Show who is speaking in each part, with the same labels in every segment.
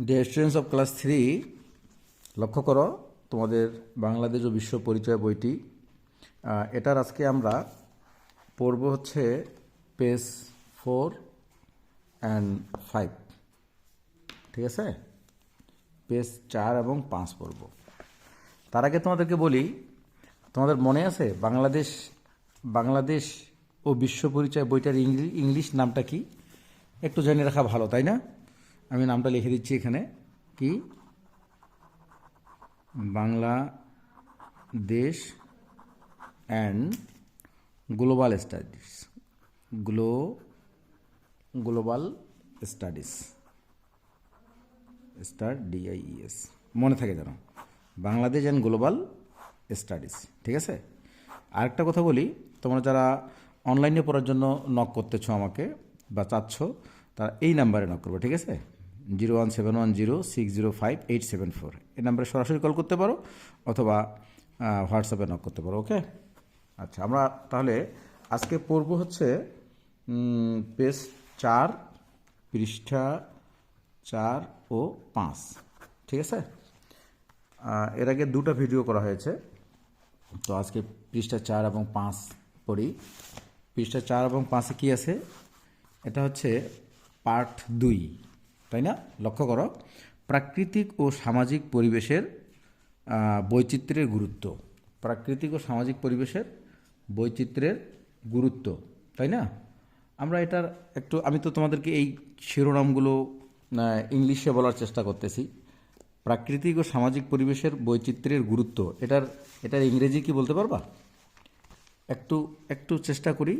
Speaker 1: Dear students of class three লক্ষ্য করো, তোমাদের বাংলাদেশ ও বিশ্ব পরিচয় বইটি। এটার আজকে আমরা পড়ব হচ্ছে পেজ ফোর অ্যান্ড ফাইভ ঠিক আছে? পেজ চার এবং পাঁচ পড়ব। তার আগে তোমাদেরকে বলি, তোমাদের মনে আছে বাংলাদেশ বাংলাদেশ ও বিশ্ব পরিচয় বইটার ইংলি- ইংলিশ নামটা কি? একটু জেনে রাখা ভালো, তাই না? আমি নামটা লিখে দিচ্ছি এখানে। কি? Bangladesh and global studies glow global studies star D I S মনে থাকে যেন। বাংলাদেশ অ্যান্ড গ্লোবাল স্টাডিজ ঠিক আছে? আরেকটা কথা বলি, তোমরা যারা অনলাইনে পড়ার জন্য নক করতেছো আমাকে বা চাচ্ছ, তারা এই নাম্বারে নক করবে, ঠিক আছে? Zero one seven one zero six zero five eight seven four এই নাম্বারে সরাসরি কল করতে পারো অথবা হোয়াটসঅ্যাপে নক করতে পারো ওকে আচ্ছা আমরা তাহলে আজকে পড়ব হচ্ছে পেজ চার, পৃষ্ঠা চার ও পাঁচ, ঠিক আছে? এর আগে দুটো ভিডিও করা হয়েছে, তো আজকে পৃষ্ঠা চার এবং পাঁচ পড়ি। পৃষ্ঠা চার এবং পাঁচে কি আছে? এটা হচ্ছে পার্ট দুই। তাই না? লক্ষ্য করো, প্রাকৃতিক ও সামাজিক পরিবেশের বৈচিত্র্যের গুরুত্ব। প্রাকৃতিক ও সামাজিক পরিবেশের বৈচিত্র্যের গুরুত্ব, তাই না? আমরা এটার একটু, আমি তো তোমাদেরকে এই শিরোনামগুলো ইংলিশে বলার চেষ্টা করতেছি। প্রাকৃতিক ও সামাজিক পরিবেশের বৈচিত্র্যের গুরুত্ব, এটার এটার ইংরেজি কি বলতে পারবা? একটু একটু চেষ্টা করি।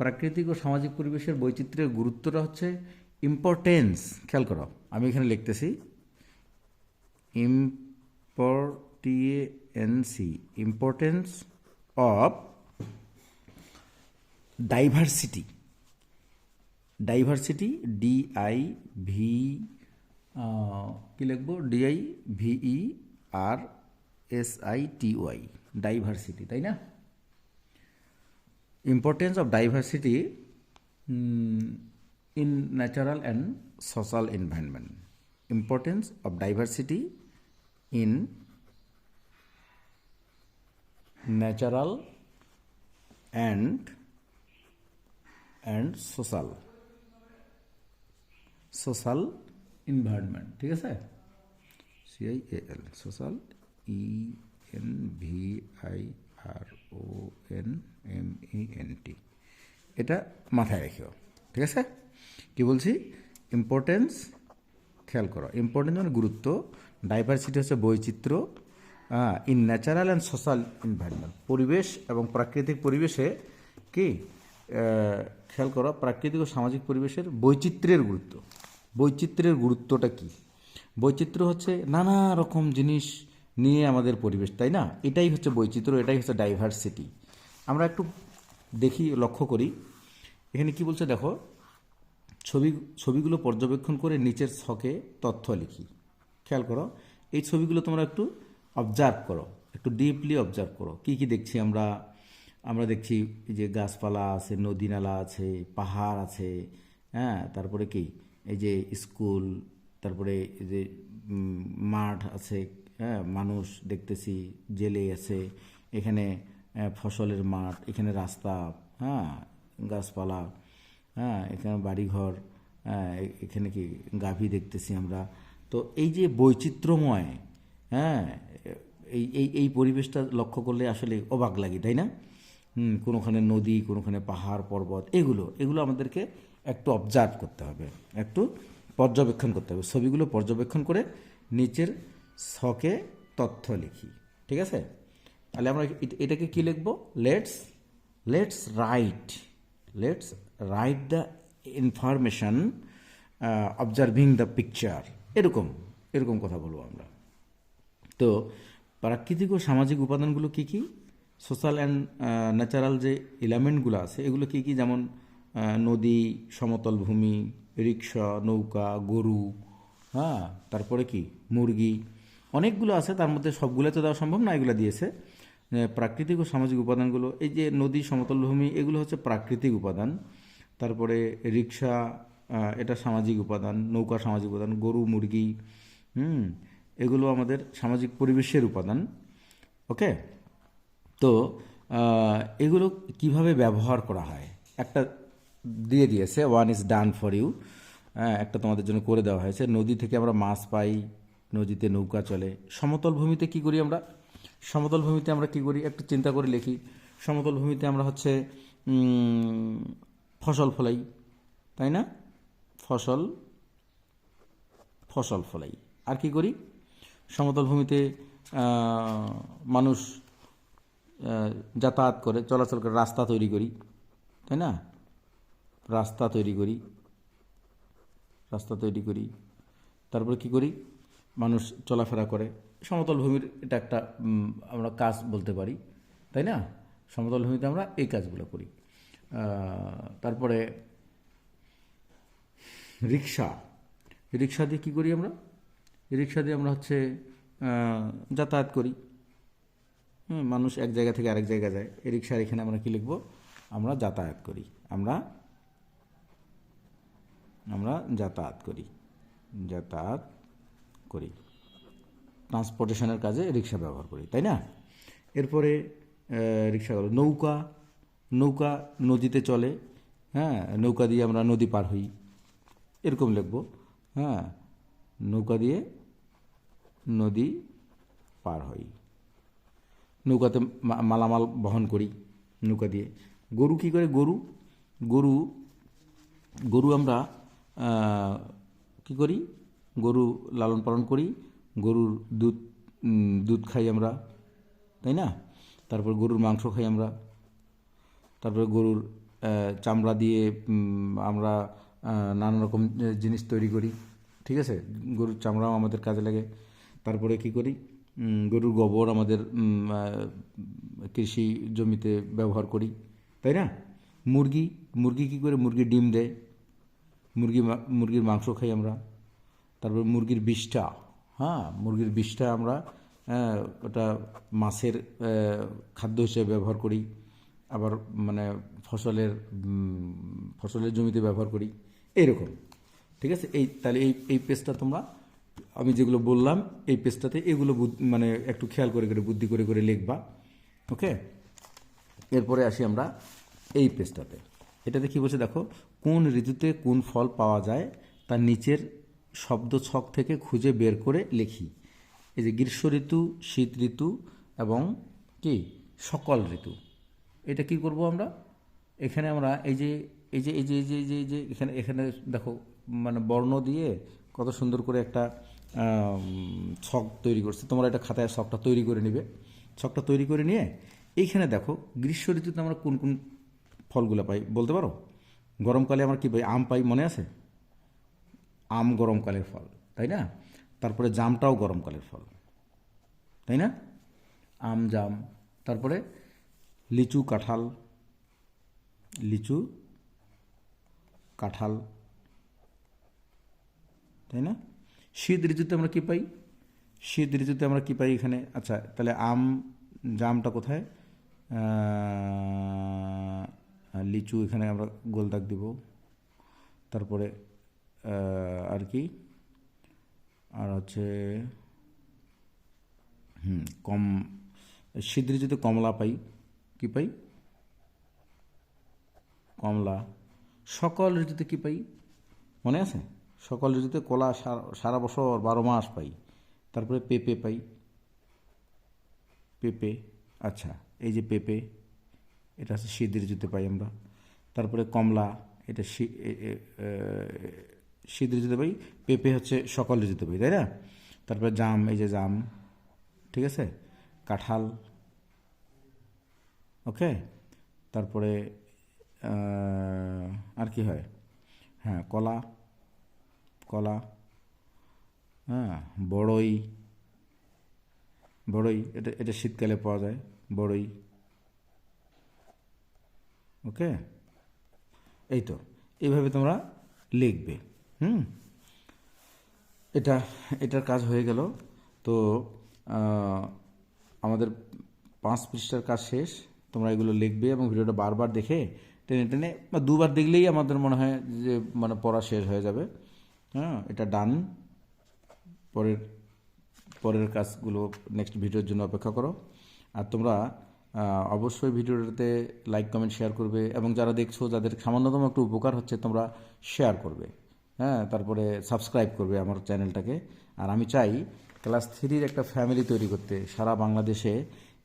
Speaker 1: প্রাকৃতিক ও সামাজিক পরিবেশের বৈচিত্র্যের গুরুত্বটা হচ্ছে ইম্পর্টেন্স খেয়াল করো আমি এখানে লিখতেছি ইম্পর্টিএনসি importance of diversity diversity D I V কি লিখব? D I V E R S I T Y diversity তাই না? Importance of mm, in natural and social environment importance of diversity in natural and and social social environment ঠিক আছে C I A L social E N V I R O N M E N T এটা মাথায় রেখেও ঠিক আছে কি বলছি? Importance খেয়াল করো। ইম্পর্টেন্স মানে গুরুত্ব। ডাইভার্সিটি হচ্ছে বৈচিত্র্য। In natural and social environment পরিবেশ এবং প্রাকৃতিক পরিবেশে কি? খেয়াল করো, প্রাকৃতিক ও সামাজিক পরিবেশের বৈচিত্র্যের গুরুত্ব। বৈচিত্র্যের গুরুত্বটা কি? বৈচিত্র্য হচ্ছে নানা রকম জিনিস নিয়ে আমাদের পরিবেশ, তাই না? এটাই হচ্ছে বৈচিত্র্য, এটাই হচ্ছে ডাইভার্সিটি আমরা একটু দেখি, লক্ষ্য করি। এখানে কি বলছে দেখো ছবি, ছবিগুলো পর্যবেক্ষণ করে নিচের ছকে তথ্য লিখি। খেয়াল করো, এই ছবিগুলো তোমরা একটু অবজার্ভ করো, একটু ডিপলি অবজার্ভ করো। কি কি দেখছি আমরা? আমরা দেখছি এই যে গাছপালা আছে, নদী নালা আছে, পাহাড় আছে হ্যাঁ তারপরে কি? এই যে স্কুল তারপরে এই যে মাঠ আছে হ্যাঁ মানুষ দেখতেছি, জেলে আছে, এখানে ফসলের মাঠ, এখানে রাস্তা হ্যাঁ গাছপালা। হ্যাঁ এখানে বাড়িঘর হ্যাঁ এখানে কি গাভী দেখতেছি আমরা। তো এই যে বৈচিত্র্যময় হ্যাঁ এই এই এই পরিবেশটা লক্ষ্য করলে আসলে অবাক লাগে, তাই না? কোনোখানে নদী, কোনোখানে পাহাড়, পর্বত, এগুলো এগুলো আমাদেরকে একটু অবজার্ভ করতে হবে, একটু পর্যবেক্ষণ করতে হবে। ছবিগুলো পর্যবেক্ষণ করে নিচের শখে তথ্য লিখি, ঠিক আছে? তাহলে আমরা এটাকে কি লিখব? Let's let's write let's write the information observing the picture এরকম এরকম কথা বলব আমরা। তো প্রাকৃতিক ও সামাজিক উপাদানগুলো কি কি? সোশ্যাল অ্যান্ড ন্যাচারাল যে এলিমেন্টগুলো আছে, এগুলো কি কি? যেমন নদী, সমতল ভূমি রিক্সা নৌকা, গরু হ্যাঁ তারপরে কি? মুরগি। অনেকগুলো আছে, তার মধ্যে সবগুলো তো দেওয়া সম্ভব না, এগুলো দিয়েছে। প্রাকৃতিক ও সামাজিক উপাদানগুলো, এই যে নদী, সমতল ভূমি, এগুলো হচ্ছে প্রাকৃতিক উপাদান। তারপরে রিক্সা এটা সামাজিক উপাদান, নৌকা সামাজিক উপাদান, গরু, মুরগি, হুম, এগুলো আমাদের সামাজিক পরিবেশের উপাদান, ওকে? তো এগুলো কীভাবে ব্যবহার করা হয়? একটা দিয়ে দিয়েছে one is done for you একটা তোমাদের জন্য করে দেওয়া হয়েছে। নদী থেকে আমরা মাছ পাই, নদীতে নৌকা চলে। সমতল ভূমিতে কি করি আমরা? সমতল ভূমিতে আমরা কি করি? একটু চিন্তা করে লিখি। সমতল ভূমিতে আমরা হচ্ছে ফসল ফলাই, তাই না? ফসল ফসল ফলাই। আর কি করি? সমতল ভূমিতে মানুষ যাতায়াত করে, চলাচল করে, রাস্তা তৈরি করি, তাই না? রাস্তা তৈরি করি, রাস্তা তৈরি করি। তারপরে কি করি? মানুষ চলাফেরা করে। সমতল ভূমির এটা একটা আমরা কাজ বলতে পারি, তাই না? সমতল ভূমিতে আমরা এই কাজগুলো করি। তারপরে রিক্সা। রিক্সা দিয়ে কী করি আমরা? রিক্সা দিয়ে আমরা হচ্ছে যাতায়াত করি। মানুষ এক জায়গা থেকে আরেক জায়গা যায়। এই রিক্সার এখানে আমরা কী লিখব? আমরা যাতায়াত করি। আমরা আমরা যাতায়াত করি। যাতায়াত করি। ট্রান্সপোর্টেশনের কাজে রিক্সা ব্যবহার করি, তাই না? এরপরে রিক্সা নৌকা। নৌকা নদীতে চলে হ্যাঁ নৌকা দিয়ে আমরা নদী পার হই। এরকম লিখব হ্যাঁ নৌকা দিয়ে নদী পার হই। নৌকাতে মালামাল বহন করি নৌকা দিয়ে। গরু কি করে? গরু গরু গরু আমরা কি করি? গরু লালন পালন করি, গরুর দুধ দুধ খাই আমরা, তাই না? তারপর গরুর মাংস খাই আমরা। তারপরে গরুর চামড়া দিয়ে আমরা নানা রকম জিনিস তৈরি করি, ঠিক আছে? গরুর চামড়াও আমাদের কাজে লাগে। তারপরে কি করি? গরুর গোবর আমাদের কৃষি জমিতে ব্যবহার করি, তাই না? মুরগি মুরগি কি করে? মুরগি ডিম দেয়। মুরগি মুরগির মাংস খাই আমরা। তারপর মুরগির বিষটা হ্যাঁ? মুরগির বিষটা আমরা ওটা মাছের খাদ্য হিসেবে ব্যবহার করি। আবার মানে ফসলের ফসলের জমিতে ব্যবহার করি, এইরকম। ঠিক আছে? এই, তাহলে এই এই পেজটা তোমরা, আমি যেগুলো বললাম, এই পেজটাতে এগুলো মানে একটু খেয়াল করে করে, বুদ্ধি করে করে লিখবা। ওকে? এরপরে আসি আমরা এই পেজটাতে এটাতে কি বলছে দেখো, কোন ঋতুতে কোন ফল পাওয়া যায় তার নিচের শব্দ ছক থেকে খুঁজে বের করে লিখি। এই যে গ্রীষ্ম ঋতু শীত ঋতু এবং কি? সকল ঋতু। এটা কি করব আমরা? এখানে আমরা এই যে এই যে এই যে এই যে যে যে, এখানে এখানে দেখো মানে বর্ণ দিয়ে কত সুন্দর করে একটা ছক তৈরি করছে। তোমরা এটা খাতায় ছকটা তৈরি করে নিবে। ছকটা তৈরি করে নিয়ে এইখানে দেখো, গ্রীষ্ম ঋতুতে আমরা কোন কোন ফলগুলো পাই বলতে পারো? গরমকালে আমরা কি পাই? আম পাই, মনে আছে? আম গরমকালের ফল, তাই না? তারপরে জামটাও গরমকালের ফল, তাই না? আম, জাম, তারপরে লিচু কাঁঠাল লিচু কাঁঠাল, তাই না? শীত ঋতুতে আমরা কী পাই? শীত ঋতুতে আমরা কী পাই এখানে? আচ্ছা তাহলে আম, জামটা কোথায়? লিচু এখানে আমরা গোল দাগ দিব। তারপরে আর কি? আর হচ্ছে, হুম, কম, শীত ঋতুতে কমলা পাই। কি পাই? কমলা। সকল ঋতুতে কি পাই? মনে আছে? সকল ঋতুতে কলা সারা- বছর বারো মাস পাই। তারপরে পেঁপে পাই। পেঁপে আচ্ছা এই যে পেঁপে, এটা হচ্ছে শীত ঋতুতে পাই আমরা। তারপরে কমলা, এটা শীত ঋতুতে পাই। পেঁপে হচ্ছে সকল ঋতুতে পাই, তাই না? তারপরে জাম, এই যে জাম, ঠিক আছে? কাঁঠাল ওকে? তারপরে আর কি হয়? হ্যাঁ কলা কলা হ্যাঁ বড়ই বড়ই, এটা এটা শীতকালে পাওয়া যায়, বড়ই। ওকে? এই তো, এইভাবে তোমরা লিখবে, হুম? এটা, এটার কাজ হয়ে গেল, তো আমাদের পাঁচ পৃষ্ঠার কাজ শেষ। তোমরা এগুলো লিখবে এবং ভিডিওটা বারবার দেখে টেনে টেনে বা দুবার দেখলেই আমাদের মনে হয় যে মানে পড়া শেষ হয়ে যাবে। হ্যাঁ এটা ডান পরের পরের কাজগুলো নেক্সট ভিডিওর জন্য অপেক্ষা করো। আর তোমরা অবশ্যই ভিডিওটাতে লাইক কমেন্ট শেয়ার করবে এবং যারা দেখছ, যাদের সামান্যতম একটু উপকার হচ্ছে, তোমরা শেয়ার করবে। হ্যাঁ তারপরে সাবস্ক্রাইব করবে আমার চ্যানেলটাকে আর আমি চাই ক্লাস থ্রির একটা ফ্যামিলি তৈরি করতে। সারা বাংলাদেশে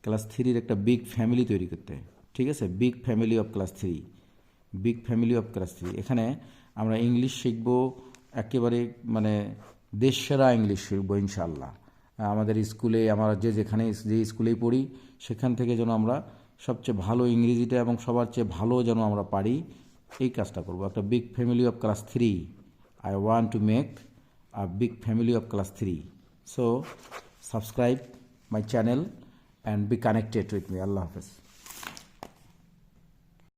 Speaker 1: ক্লাস থ্রির একটা বিগ ফ্যামিলি তৈরি করতে ঠিক আছে? Big family of class three. Big family of class three. এখানে আমরা ইংলিশ শিখব, একেবারে মানে দেশসেরা ইংলিশ শিখব ইনশাল্লাহ আমাদের স্কুলে, আমরা যে যেখানে, যে স্কুলেই পড়ি, সেখান থেকে যেন আমরা সবচেয়ে ভালো ইংরেজিটা এবং সবার চেয়ে ভালো যেন আমরা পারি, এই কাজটা করব। একটা big family of class three. I want to make a big family of class three. So, subscribe my channel. and be connected with me. Allah Hafiz.